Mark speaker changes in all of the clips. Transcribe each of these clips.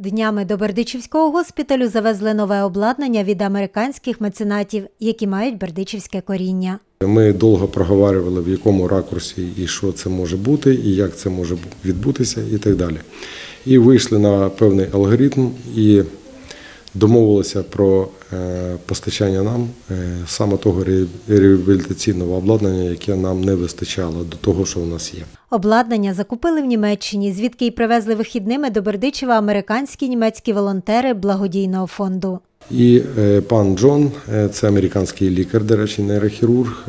Speaker 1: Днями до Бердичівського госпіталю завезли нове обладнання від американських меценатів, які мають бердичівське коріння.
Speaker 2: Ми довго проговорювали, в якому ракурсі і що це може бути, і як це може відбутися, і так далі. І вийшли на певний алгоритм і домовилися про е, постачання нам е, саме того реабілітаційного обладнання, яке нам не вистачало до того, що у нас є.
Speaker 1: Обладнання закупили в Німеччині, звідки й привезли вихідними до Бердичева американські німецькі волонтери благодійного фонду.
Speaker 2: І е, пан Джон, це американський лікар, до речі, нейрохірург.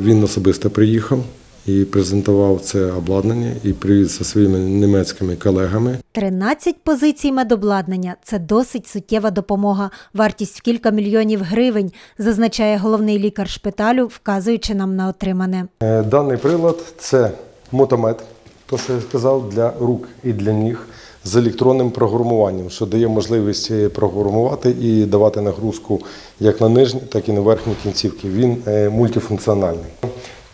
Speaker 2: Він особисто приїхав і презентував це обладнання і привіз зі своїми німецькими колегами.
Speaker 1: 13 позицій медобладнання це досить суттєва допомога. Вартість в кілька мільйонів гривень, зазначає головний лікар шпиталю, вказуючи нам на отримане.
Speaker 2: Е, Даний прилад це мотомет, то що я сказав, для рук і для ніг з електронним програмуванням, що дає можливість е, програмувати і давати нагрузку як на нижні, так і на верхні кінцівки. Він е, мультифункціональний.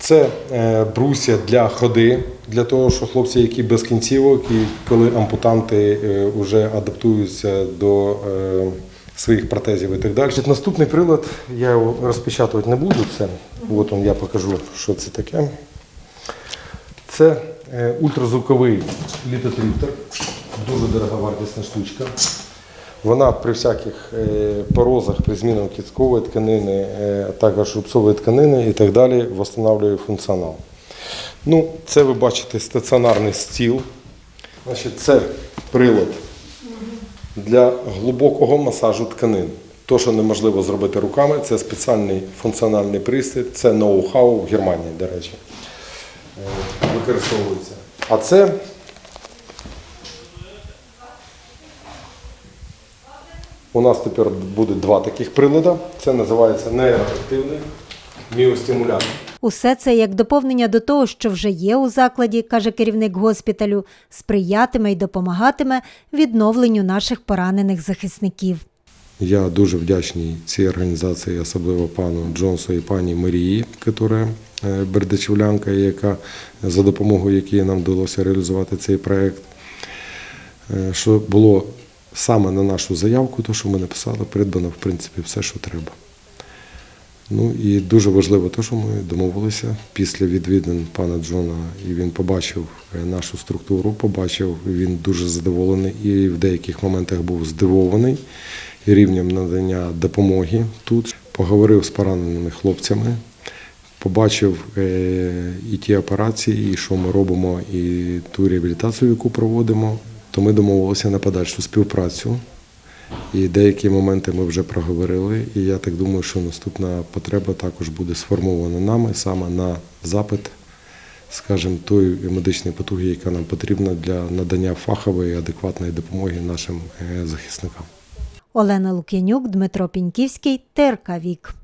Speaker 2: Це е, бруся для ходи, для того, що хлопці, які без кінцівок, і коли ампутанти вже адаптуються до е, своїх протезів і так далі. Наступний прилад я його розпечатувати не буду. Це от я покажу, що це таке. Це е, ультразвуковий літотріптер, дуже дороговартісна штучка. Вона при всяких е, порозах, при змінах кісткової тканини, е, а також рубцової тканини і так далі, встановлює функціонал. Ну, це ви бачите стаціонарний стіл. Значить, це прилад для глибокого масажу тканин. То, що неможливо зробити руками, це спеціальний функціональний пристрій, це ноу-хау в Германії, до речі, е, використовується. А це у нас тепер буде два таких прилади. Це називається нейроактивний міостимулятор.
Speaker 1: Усе це як доповнення до того, що вже є у закладі, каже керівник госпіталю, сприятиме й допомагатиме відновленню наших поранених захисників.
Speaker 2: Я дуже вдячний цій організації, особливо пану Джонсу і пані Марії, яка е, бердичівлянка, яка за допомогою якої нам вдалося реалізувати цей проект. Е, Що було саме на нашу заявку, то що ми написали, придбано в принципі все, що треба. Ну і дуже важливо те, що ми домовилися після відвідин пана Джона, і він побачив е, нашу структуру, побачив, він дуже задоволений і в деяких моментах був здивований рівнем надання допомоги тут. Поговорив з пораненими хлопцями, побачив е, і ті операції, і що ми робимо, і ту реабілітацію, яку проводимо. То ми домовилися на подальшу співпрацю. І деякі моменти ми вже проговорили. І я так думаю, що наступна потреба також буде сформована нами саме на запит, скажімо, тої медичної потуги, яка нам потрібна для надання фахової адекватної допомоги нашим е, захисникам.
Speaker 1: Олена Лук'янюк, Дмитро Піньківський, ТРК Вік.